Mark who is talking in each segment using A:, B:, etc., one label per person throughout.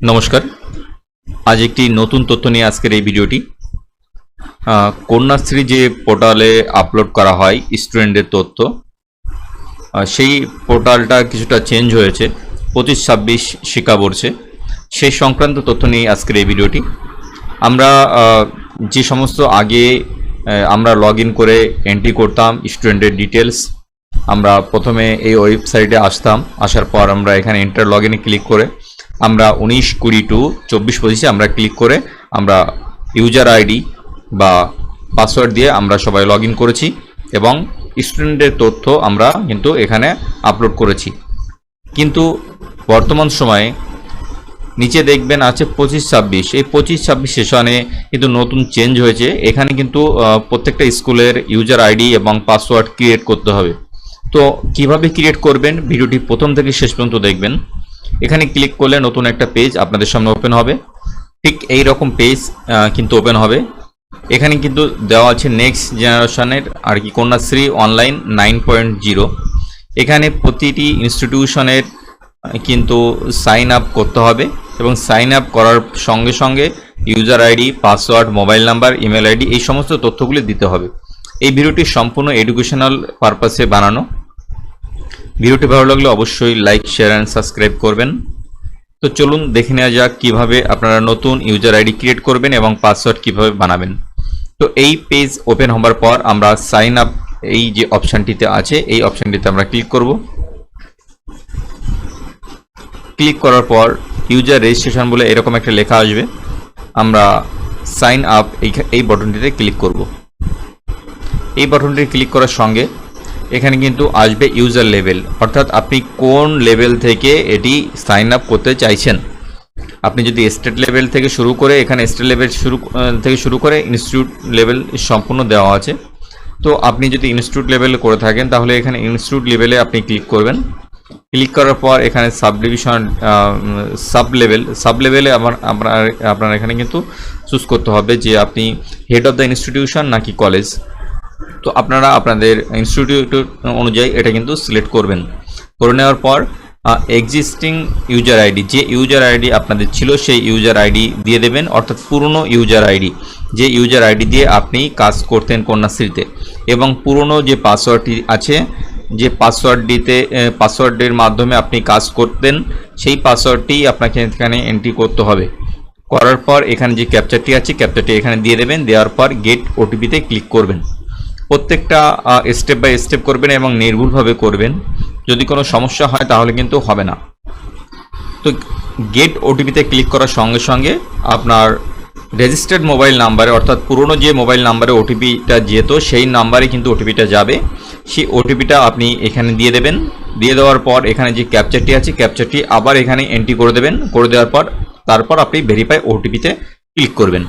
A: নমস্কার। আজ একটি নতুন তথ্য নিয়ে আজকের এই ভিডিওটি। কন্যাশ্রী যে পোর্টালে আপলোড করা হয় স্টুডেন্টের তথ্য সেই পোর্টালটা কিছুটা চেঞ্জ হয়েছে, পঁচিশ ছাব্বিশ শিক্ষা শিক্ষাবর্ষে সেই সংক্রান্ত তথ্য নিয়ে আজকের এই ভিডিওটি। আমরা যে সমস্ত আগে আমরা লগ করে এন্ট্রি করতাম স্টুডেন্টের ডিটেলস আমরা প্রথমে এই ওয়েবসাইটে আসতাম। আসার পর আমরা এখানে এন্টার লগ ক্লিক করে আমরা উনিশ কুড়ি টু চব্বিশ পঁচিশে আমরা ক্লিক করে আমরা ইউজার আইডি বা পাসওয়ার্ড দিয়ে আমরা সবাই লগ করেছি এবং স্টুডেন্টের তথ্য আমরা কিন্তু এখানে আপলোড করেছি। কিন্তু বর্তমান সময়ে নিচে দেখবেন আছে পঁচিশ ছাব্বিশ। এই পঁচিশ ছাব্বিশ সেশনে কিন্তু নতুন চেঞ্জ হয়েছে। এখানে কিন্তু প্রত্যেকটা স্কুলের ইউজার আইডি এবং পাসওয়ার্ড ক্রিয়েট করতে হবে। তো কীভাবে ক্রিয়েট করবেন? ভিডিওটি প্রথম থেকে শেষ পর্যন্ত দেখবেন। এখানে ক্লিক করলে নতুন একটা পেজ আপনাদের সামনে ওপেন হবে। ঠিক এই রকম পেজ কিন্তু ওপেন হবে। এখানে কিন্তু দেওয়া আছে নেক্সট জেনারেশনের আর কি, Kanyashree online nine point zero এখানে প্রতিটি ইনস্টিটিউশনের কিন্তু সাইন আপ করতে হবে এবং সাইন আপ করার সঙ্গে সঙ্গে user ID password mobile number email ID এই সমস্ত তথ্যগুলি দিতে হবে। এই ভিডিওটি সম্পূর্ণ এডুকেশনাল পারপাসে বানানো। ভিডিওটি ভালো লাগলে অবশ্যই লাইক শেয়ার অ্যান্ড সাবস্ক্রাইব করবেন। তো চলুন দেখে নেওয়া যাক কীভাবে আপনারা নতুন ইউজার আইডি ক্রিয়েট করবেন এবং পাসওয়ার্ড কীভাবে বানাবেন। তো এই পেজ ওপেন হবার পর আমরা সাইন আপ এই যে অপশানটিতে আছে, এই অপশানটিতে আমরা ক্লিক করব। ক্লিক করার পর ইউজার রেজিস্ট্রেশন বলে এরকম একটা লেখা আসবে। আমরা সাইন আপ এই এই বটনটিতে ক্লিক করব। এই বাটনটি ক্লিক করার সঙ্গে এখানে কিন্তু আসবে ইউজার লেভেল অর্থাৎ আপনি কোন লেভেল থেকে এটি সাইন আপ করতে চাইছেন। আপনি যদি স্টেট লেভেল থেকে শুরু করে, এখানে স্টেট লেভেল শুরু থেকে শুরু করে ইনস্টিটিউট লেভেল সম্পূর্ণ দেওয়া আছে। তো আপনি যদি ইনস্টিটিউট লেভেল করে থাকেন, তাহলে এখানে ইনস্টিটিউট লেভেলে আপনি ক্লিক করবেন। ক্লিক করার পর এখানে sub division sub level sub লেভেলে আমার, আপনার আপনার এখানে কিন্তু চুজ করতে হবে যে আপনি হেড অফ দ্য ইনস্টিটিউশন নাকি কলেজ তো আপনারা আপনাদের ইনস্টিটিউট অনুযায়ী এটা কিন্তু সিলেক্ট করবেন। করে নেওয়ার পর এক্সিস্টিং ইউজার আইডি যে ইউজার আইডি আপনাদের ছিল সেই ইউজার আইডি দিয়ে দেবেন, অর্থাৎ পুরনো ইউজার আইডি যে ইউজার আইডি দিয়ে আপনি কাজ করতেন কন্যাশ্রীতে। এবং পুরনো যে পাসওয়ার্ডটি আছে, যে পাসওয়ার্ডটিতে পাসওয়ার্ডের মাধ্যমে আপনি কাজ করতেন, সেই পাসওয়ার্ডটি আপনাকে এখানে এন্ট্রি করতে হবে। করার পর এখানে যে ক্যাপচারটি আছে ক্যাপচারটি এখানে দিয়ে দেবেন, দেওয়ার পর গেট ওটিপিতে ক্লিক করবেন। প্রত্যেকটা স্টেপ বাই স্টেপ করবেন এবং নির্ভুলভাবে করবেন। যদি কোনো সমস্যা হয় তাহলে কিন্তু হবে না। তো গেট ওটিপিতে ক্লিক করার সঙ্গে সঙ্গে আপনার রেজিস্টার্ড মোবাইল নাম্বারে অর্থাৎ পুরনো যে মোবাইল নাম্বারে ওটিপিটা যেত, সেই নাম্বারে কিন্তু ওটিপিটা যাবে। সেই ওটিপিটা আপনি এখানে দিয়ে দেবেন। দিয়ে দেওয়ার পর এখানে যে ক্যাপচারটি আছে ক্যাপচারটি আবার এখানে এন্ট্রি করে দেবেন। করে দেওয়ার পর তারপর আপনি ভেরিফাই ওটিপিতে ক্লিক করবেন।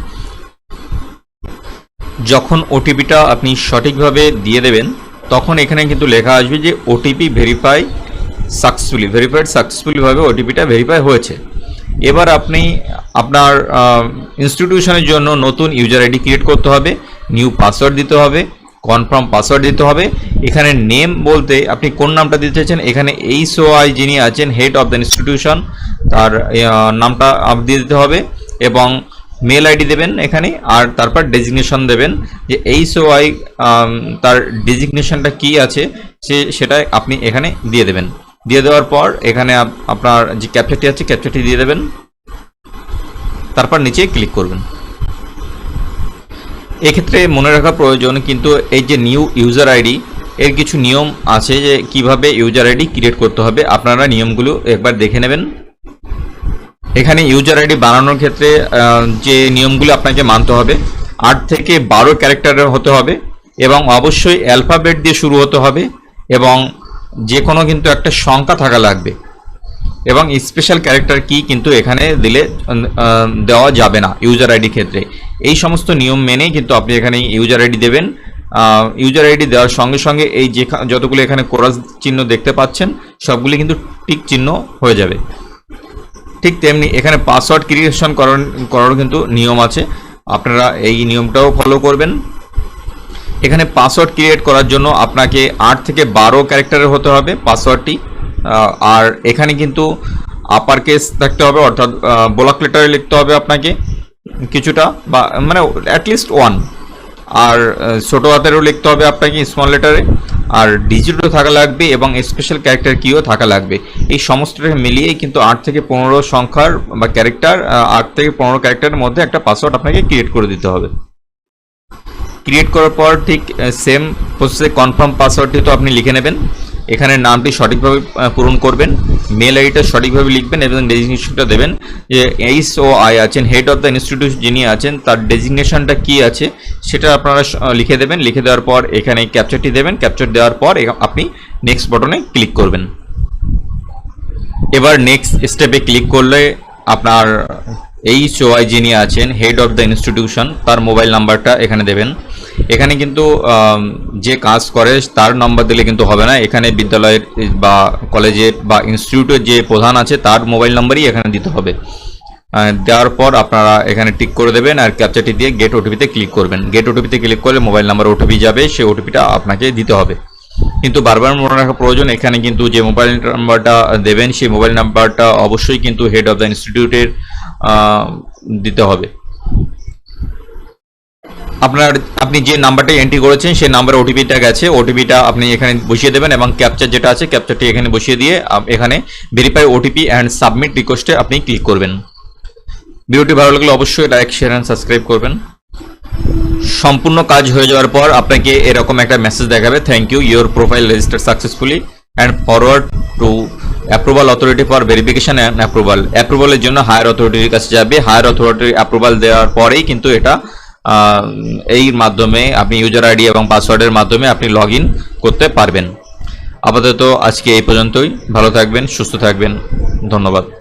A: যখন ওটিপিটা আপনি সঠিকভাবে দিয়ে দেবেন, তখন এখানে কিন্তু লেখা আসবে যে ওটিপি ভেরিফাই সাকসেসফুলি ভেরিফাইড সাকসেসফুলিভাবে ওটিপিটা ভেরিফাই হয়েছে। এবার আপনি আপনার ইনস্টিটিউশনের জন্য নতুন ইউজার আইডি ক্রিয়েট করতে হবে নিউ পাসওয়ার্ড দিতে হবে কনফার্ম পাসওয়ার্ড দিতে হবে। এখানে নেম বলতে আপনি কোন নামটা দিতে চাইছেন, এখানে এইচ ও আই যিনি আছেন হেড অফ দ্য ইনস্টিটিউশন তার নামটা দিয়ে দিতে হবে এবং মেল আইডি দেবেন এখানে, আর তারপর ডেজিগনেশন দেবেন যে এইচ ও আই তার ডেজিগনেশনটা কি আছে, সে, সেটা আপনি এখানে দিয়ে দেবেন। দিয়ে দেওয়ার পর এখানে আপ- আপনার যে ক্যাপচারটি আছে ক্যাপচারটি দিয়ে দেবেন। তারপর নিচে ক্লিক করবেন। এক্ষেত্রে মনে রাখা প্রয়োজন, কিন্তু এই যে নিউ ইউজার আইডি এর কিছু নিয়ম আছে যে কীভাবে ইউজার আইডি ক্রিয়েট করতে হবে। আপনারা নিয়মগুলো একবার দেখে নেবেন। এখানে ইউজার আইডি বানানোর ক্ষেত্রে যে নিয়মগুলো আপনাকে মানতে হবে, আট থেকে বারো ক্যারেক্টারের হতে হবে এবং অবশ্যই অ্যালফাবেট দিয়ে শুরু হতে হবে এবং যে কোনো কিন্তু একটা সংখ্যা থাকা লাগবে এবং স্পেশাল ক্যারেক্টার কি কিন্তু এখানে দিলে দেওয়া যাবে না ইউজার আইডি ক্ষেত্রে। এই সমস্ত নিয়ম মেনে কিন্তু আপনি এখানে ইউজার আইডি দেবেন। ইউজার আইডি দেওয়ার সঙ্গে সঙ্গে এই যে যতগুলো এখানে কোরাস চিহ্ন দেখতে পাচ্ছেন, সবগুলি কিন্তু টিক চিহ্ন হয়ে যাবে। ঠিক তেমনি এখানে পাসওয়ার্ড ক্রিয়েশন করার কিন্তু নিয়ম আছে। আপনারা এই নিয়মটাও ফলো করবেন। এখানে পাসওয়ার্ড ক্রিয়েট করার জন্য আপনাকে আট থেকে বারো ক্যারেক্টারের হতে হবে পাসওয়ার্ডটি আর এখানে কিন্তু আপার কেস থাকতে হবে, অর্থাৎ ব্লক লেটারে লিখতে হবে আপনাকে কিছুটা, বা মানে অ্যাটলিস্ট ওয়ান আর ছোট হাতেরও লিখতে হবে আপনাকে স্মল লেটারে আর ডিজিটও থাকা লাগবে এবং স্পেশাল ক্যারেক্টার কিও থাকা লাগবে। এই সমস্তটাকে মিলিয়েই কিন্তু আট থেকে পনেরো সংখ্যার বা ক্যারেক্টার আট থেকে পনেরো ক্যারেক্টারের মধ্যে একটা পাসওয়ার্ড আপনাকে ক্রিয়েট করে দিতে হবে। ক্রিয়েট করার পর ঠিক সেম প্রসেসে কনফার্ম পাসওয়ার্ডটি তো আপনি লিখে নেবেন। এখানে নামটি সঠিকভাবে পূরণ করবেন। মেল আইডিটা সঠিকভাবে লিখবেন এবং ডেজিগনেশনটা দেবেন। যে এইচ ও আই আছেন হেড অফ দ্য ইনস্টিটিউট যিনি আছেন, তার ডেজিগনেশনটা কি আছে, সেটা আপনারা লিখে দেবেন। লিখে দেওয়ার পর এখানে ক্যাপচারটি দেবেন। ক্যাপচার দেওয়ার পর আপনি নেক্সট বটনে ক্লিক করবেন। এবার নেক্সট স্টেপে ক্লিক করলে আপনার এইচ ও আই যিনি আছেন হেড অফ দ্য ইনস্টিটিউশন তার মোবাইল নাম্বারটা এখানে দেবেন। এখানে কিন্তু যে কাজ করে তার নাম্বার দিলে কিন্তু হবে না। এখানে বিদ্যালয়ের বা কলেজের বা ইনস্টিটিউটের যে প্রধান আছে, তার মোবাইল নাম্বারই এখানে দিতে হবে। দেওয়ার পর আপনারা এখানে টিক করে দেবেন আর ক্যাপচারটি দিয়ে গেট ওটিপিতে ক্লিক করবেন। গেট ওটিপিতে ক্লিক করলে মোবাইল নাম্বার ওটিপি যাবে, সেই ওটিপিটা আপনাকে দিতে হবে। কিন্তু বারবার মনে রাখা প্রয়োজন, এখানে কিন্তু যে মোবাইল নাম্বারটা দেবেন, সেই মোবাইল নাম্বারটা অবশ্যই কিন্তু হেড অফ দ্য ইনস্টিটিউটের দিতে হবে। আপনার, আপনি যে নাম্বারটা এন্ট্রি করেছেন, সেই নাম্বারে ওটিপিটা গেছে। ওটিপিটা আপনি এখানে বসিয়ে দেবেন এবং ক্যাপচার যেটা আছে ক্যাপচারটি এখানে বসিয়ে দিয়ে এখানে ভেরিফাই ওটিপি অ্যান্ড সাবমিট রিকোয়েস্টে আপনি ক্লিক করবেন। ভিডিওটি ভালো লাগলে অবশ্যই লাইক শেয়ার অ্যান্ড সাবস্ক্রাইব করবেন। সম্পূর্ণ কাজ হয়ে যাওয়ার পর আপনাকে এরকম একটা মেসেজ দেখাবে thank you your profile register successfully and forward to approval authority for verification and approval অ্যাপ্রুভালের জন্য হায়ার অথরিটির কাছে যাবে। হায়ার অথরিটি অ্যাপ্রুভাল দেওয়ার পরেই কিন্তু এটা এই মাধ্যমে আপনি ইউজার আইডি এবং পাসওয়ার্ডের মাধ্যমে আপনি লগ করতে পারবেন। আপাতত আজকে এই পর্যন্তই। ভালো থাকবেন, সুস্থ থাকবেন। ধন্যবাদ।